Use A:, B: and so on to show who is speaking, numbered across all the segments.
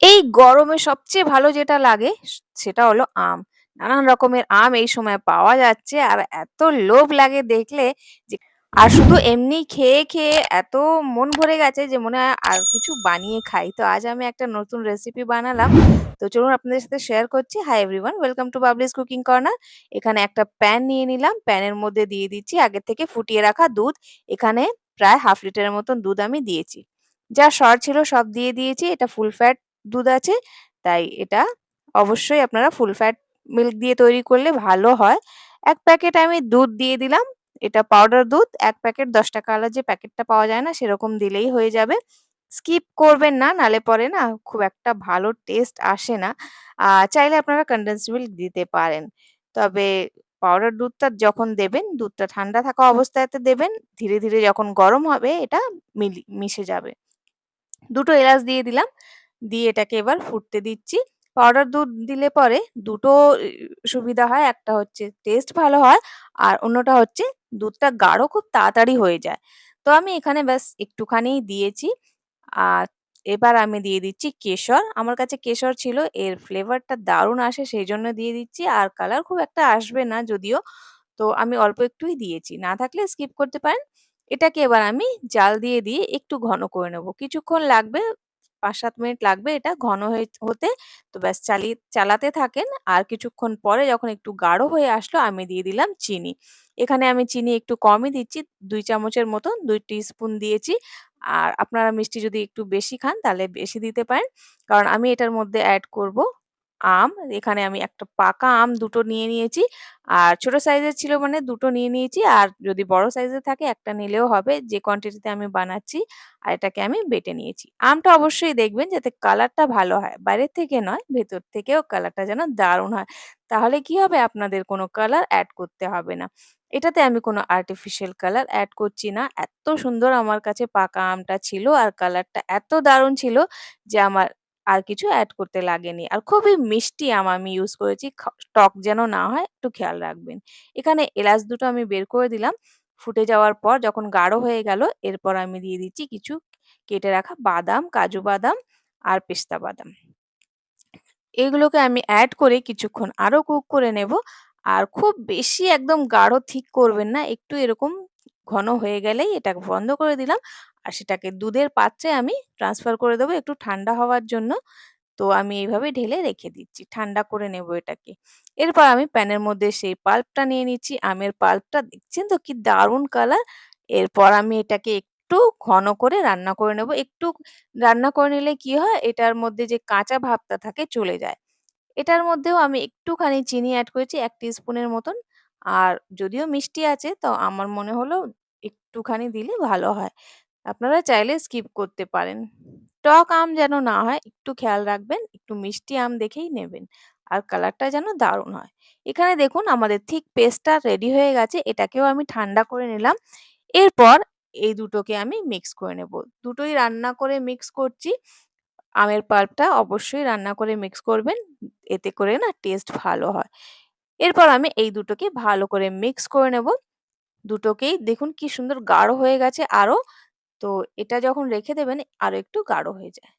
A: এই গরমে সবচেয়ে ভালো যেটা লাগে সেটা হলো আম। নানান রকমের আম এই সময় পাওয়া যাচ্ছে আর এত লোভ লাগে দেখলে যে আর শুধু এমনি খেয়ে, খেয়ে এত মন ভরে গেছে যে মনে হয় আর কিছু বানিয়ে খাই। তো আজ আমি একটা নতুন রেসিপি বানালাম। তো চলুন আপনাদের সাথে শেয়ার করছি। Hi everyone welcome to Babli's cooking corner. এখানে একটা প্যান নিয়ে নিলাম। প্যানের মধ্যে দিয়ে দিচ্ছি আগে থেকে ফুটিয়ে রাখা দুধ। এখানে প্রায় হাফ লিটারের মতন দুধ আমি দিয়েছি। যা সর ছিল সব দিয়ে দিয়েছি। এটা ফুল ফ্যাট দুধ আছে। তাই এটা অবশ্যই আপনারা ফুল ফ্যাট মিল্ক দিয়ে তৈরি করলে ভালো হয়। এক প্যাকেট আমি দুধ দিয়ে দিলাম। এটা পাউডার দুধ। এক প্যাকেট ৳১০ ওয়ালা যে প্যাকেটটা পাওয়া যায় না সেরকম দিলেই হয়ে যাবে। স্কিপ করবেন না, নাহলে পরে না খুব একটা ভালো টেস্ট আসে না। চাইলে আপনারা কনডেন্সড মিল্ক দিতে পারেন। তবে পাউডার দুধটা যখন দেবেন, দুধটা ঠান্ডা থাকা অবস্থাতে দেবেন। ধীরে, ধীরে যখন গরম হবে এটা মিশে যাবে। দুটো এলাচ দিয়ে দিলাম। দিয়ে এটাকে এবার ফুটতে দিচ্ছি। পাউডার দুধ দিলে পরে দুটো সুবিধা হয়। একটা হচ্ছে টেস্ট ভালো হয় আর অন্যটা হচ্ছে দুধটা গাঢ় খুব তাড়াতাড়ি হয়ে যায়। তো আমি এখানে ব্যাস একটুখানিই দিয়েছি। আর এবার আমি দিয়ে দিচ্ছি কেশর। আমার কাছে কেশর ছিল। এর ফ্লেভারটা দারুণ আসে সেই জন্য দিয়ে দিচ্ছি। আর কালার খুব একটা আসবে না যদিও। তো আমি অল্প একটুই দিয়েছি। না থাকলে স্কিপ করতে পারেন। এটাকে এবার আমি জাল দিয়ে, দিয়ে একটু ঘন করে নেব। কিছুক্ষণ লাগবে ৫-৭ মিনিট লাগবে এটা ঘন হয়ে হতে। তো ব্যাস চালিয়ে, চালাতে থাকেন। আর কিছুক্ষণ পরে যখন একটু গাঢ় হয়ে আসলো, আমি দিয়ে দিলাম চিনি। এখানে আমি চিনি একটু কমই দিচ্ছি। দুই চামচের মতন, দুই টিস্পুন দিয়েছি। আর আপনারা মিষ্টি যদি একটু বেশি খান, তাহলে বেশি দিতে পারেন। কারণ আমি এটার মধ্যে অ্যাড করব আম। এখানে আমি একটা পাকা আম দুটো নিয়ে নিয়েছি। আর ছোট সাইজের ছিল মানে দুটো নিয়ে নিয়েছি। আর যদি বড় সাইজের থাকে একটা নিলেও হবে যে কোয়ান্টিটিতে আমি বানাচ্ছি। আর এটাকে আমি বেটে নিয়েছি। আমটা অবশ্যই দেখবেন যাতে কালারটা ভালো হয়। বাইরের থেকে নয়, ভেতর থেকেও কালারটা যেন দারুণ হয়। তাহলে কি হবে? আপনাদের কোনো কালার এড করতে হবে না। এটাতে আমি কোনো আর্টিফিশিয়াল কালার এড করছি না। এত সুন্দর আমার কাছে পাকা আমটা ছিল আর কালারটা এত দারুণ ছিল যে আমার আর কিছু অ্যাড করতে লাগেনি। আর খুবই মিষ্টি আম আমি ইউজ করেছি। টক যেন না হয় একটু খেয়াল রাখবেন। এখানে এলাচ দুটো আমি বের করে দিলাম। ফুটে যাওয়ার পর যখন গাঢ় হয়ে গেল এরপর আমি দিয়ে দিচ্ছি কিছু কেটে রাখা বাদাম, কাজু বাদাম আর পেস্তা বাদাম। এগুলোকে আমি অ্যাড করে কিছুক্ষণ আরও কুক করে নেব। আর খুব বেশি একদম গাঢ় ঠিক করবেন না। একটু এরকম ঘন হয়ে গেলেই এটাকে বন্ধ করে দিলাম। আর সেটাকে দুধের পাত্রে আমি ট্রান্সফার করে দেবো একটু ঠান্ডা হওয়ার জন্য। তো আমি এইভাবে ঢেলে রেখে দিচ্ছি। ঠান্ডা করে নেব এটাকে। এরপর আমি প্যানের মধ্যে সেই পাল্পটা নিয়ে নিচ্ছি। আমের পাল্পটা দেখছেন তো কি দারুণ কালার। এরপর আমি এটাকে একটু ঘন করে রান্না করে নেব। একটু রান্না করে নিলে কি হয়? এটার মধ্যে যে কাঁচা ভাবটা থাকে চলে যায়। এটার মধ্যেও আমি একটুখানি চিনি অ্যাড করেছি ১ টিস্পুনের মতন। আর যদিও মিষ্টি আছে, তো আমার মনে হলো একটুখানি দিলে ভালো হয়। আপনারা চাইলে স্কিপ করতে পারেন। টক আম যেন না হয়, একটু খেয়াল রাখবেন। একটু মিষ্টি আম দেখেই নেবেন। আর কালারটা যেন দারুণ হয়। এখানে দেখুন, আমাদের থিক পেস্টটা রেডি হয়ে গেছে। এটাকেও আমি ঠান্ডা করে নিলাম। এরপর এই দুটোকে আমি মিক্স করে নেব। দুটোই রান্না করে মিক্স করছি। আমের পাল্পটা অবশ্যই রান্না করে মিক্স করবেন। এতে করে না টেস্ট ভালো হয়। এরপর আমি এই দুটোকে ভালো করে মিক্স করে নেব। দুটোকেই দেখুন, কি সুন্দর গাঢ় হয়ে গেছে আরও। তো এটা যখন রেখে দেবেন আরও একটু গাঢ় হয়ে যায়।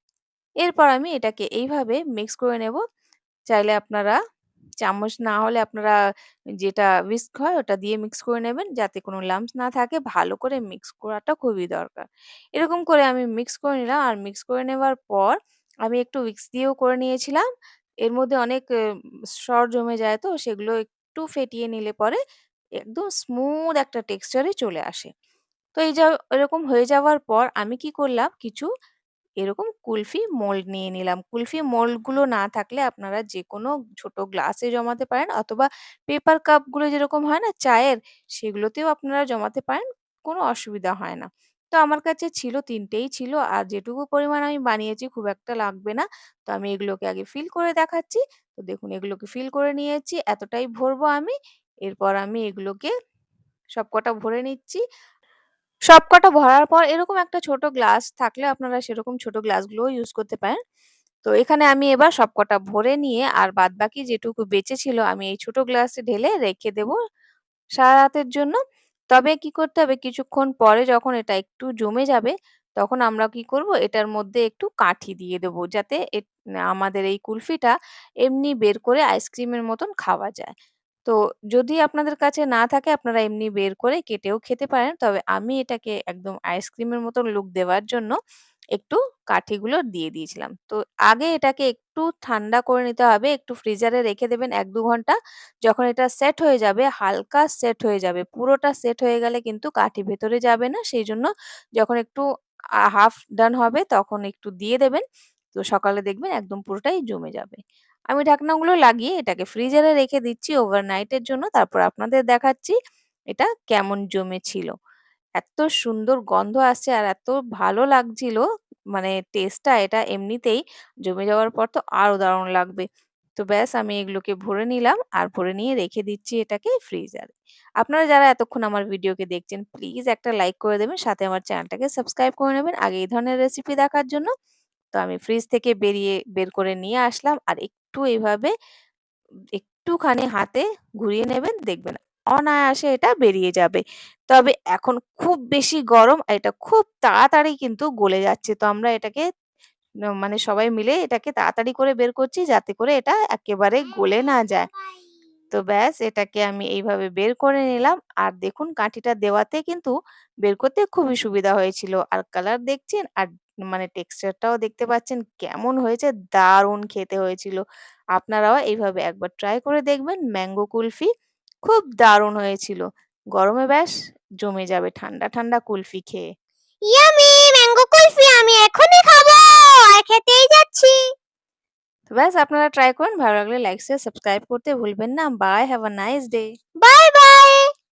A: এরপর আমি এটাকে এইভাবে মিক্স করে নেব। চাইলে আপনারা চামচ না হলে আপনারা যেটা হুইস্ক হয় ওটা দিয়ে মিক্স করে নেবেন যাতে কোনো লাম্পস না থাকে। ভালো করে মিক্স করাটা খুবই দরকার। এরকম করে আমি মিক্স করে নিলাম। আর মিক্স করে নেওয়ার পর আমি একটু উইক্স দিয়েও করে নিয়েছিলাম। এর মধ্যে অনেক সর জমে যায় তো সেগুলো একটু ফেটিয়ে নিলে পরে একদম স্মুথ একটা টেক্সচারে চলে আসে। তো এই যা এরকম হয়ে যাওয়ার পর আমি কি করলাম কিছু এরকম কুলফি মোল্ড নিয়ে নিলাম। কুলফি মোল্ডগুলো না থাকলে আপনারা যে কোনো ছোট গ্লাসে জমাতে পারেন অথবা পেপার কাপগুলো যেরকম হয় না, চায়ের সেগুলোতেও আপনারা জমাতে পারেন। কোনো অসুবিধা হয় না। তো আমার কাছে ছিল তিনটেই ছিল। আর যেটুকু পরিমাণ আমি বানিয়েছি খুব একটা লাগবে না। তো আমি এগুলোকে আগে ফিল করে দেখাচ্ছি। তো দেখুন এগুলোকে ফিল করে নিয়েছি। এতটাই ভরবো আমি। এরপর আমি এগুলোকে সবকটা ভরে নিচ্ছি। সবকটা ভরার পর এরকম একটা ছোট গ্লাস থাকলে আপনারা সেরকম ছোট গ্লাসগুলোও ইউজ করতে পারেন। তো এখানে আমি এবার সবকটা ভরে নিয়ে আর বাদবাকি যেটুকু বেঁচে ছিল আমি এই ছোট গ্লাসে ঢেলে রেখে দেব সারা রাতের জন্য। তবে কি করতে হবে কিছুক্ষণ পরে যখন এটা একটু জমে যাবে তখন আমরা কি করব এটার মধ্যে একটু কাঠি দিয়ে দেবো যাতে আমাদের এই কুলফিটা এমনি বের করে আইসক্রিমের মতন খাওয়া যায়। তো যদি আপনাদের কাছে না থাকে আপনারা এমনি বের করে কেটেও খেতে পারেন। তবে আমি এটাকে একদম আইসক্রিমের মতো লুক দেওয়ার জন্য একটু কাঠিগুলো দিয়ে দিয়েছিলাম। তো আগে এটাকে একটু ঠান্ডা করে নিতে হবে। একটু ফ্রিজারে রেখে দেবেন ১-২ ঘণ্টা। যখন এটা সেট হয়ে যাবে, হালকা সেট হয়ে যাবে। পুরোটা সেট হয়ে গেলে কিন্তু কাঠি ভেতরে যাবে না। সেইজন্য যখন একটু হাফ ডান হবে তখন একটু দিয়ে দেবেন। তো সকালে দেখবেন একদম পুরোটাই জমে যাবে। আমি ঢাকনাগুলো লাগিয়ে এটাকে ফ্রিজারে রেখে দিচ্ছি ওভারনাইট এর জন্য। তারপর আপনাদের দেখাচ্ছি এটা কেমন জমেছিল। এত সুন্দর গন্ধ আসছে আর এত ভালো লাগছিল মানে টেস্টটা এটা এমনিতেই জমে যাওয়ার পর তো আরও দারুণ লাগবে। তো ব্যাস আমি এগুলোকে ভরে নিলাম আর ভরে নিয়ে রেখে দিচ্ছি এটাকে ফ্রিজারে। আপনারা যারা এতক্ষণ আমার ভিডিওকে দেখছেন প্লিজ একটা লাইক করে দেবেন। সাথে আমার চ্যানেলটাকে সাবস্ক্রাইব করে নেবেন আগে এই ধরনের রেসিপি দেখার জন্য। তো আমি ফ্রিজ থেকে বেরিয়ে বের করে নিয়ে আসলাম আর একটু এভাবে একটুখানি হাতে ঘুরিয়ে নেবেন, দেখবেন অনায়াসে এটা বেরিয়ে যাবে। তবে এখন খুব বেশি গরম এটা খুব তাড়াতাড়ি কিন্তু গলে যাচ্ছে। তো আমরা এটাকে মানে সবাই মিলে এটাকে তাড়াতাড়ি করে বের করছি যাতে করে এটা একেবারে গলে না যায়। তো ব্যাস, এটাকে আমি এইভাবে বের করে নিলাম। আর দেখুন, কাঠিটা দেওয়াতে কিন্তু বের করতে খুবই সুবিধা হয়েছিল। আর কালার দেখছেন আর মানে টেক্সচারটাও দেখতে পাচ্ছেন কেমন হয়েছে দারুণ খেতে হয়েছিল। আপনারাও এইভাবে একবার ট্রাই করে দেখবেন ম্যাঙ্গো কুলফি খুব দারুণ হয়েছিল। গরমে ব্যাস জমে যাবে ঠান্ডা, ঠান্ডা কুলফি খেয়ে।
B: ইয়াম্মি ম্যাঙ্গো কুলফি আমি এখনই খাব আর খেতেই যাচ্ছি
A: তো ব্যাস আপনারা ট্রাই করুন। ভালো লাগলে লাইক, শেয়ার, সাবস্ক্রাইব করতে ভুলবেন না। Bye, have a nice day.
B: Bye bye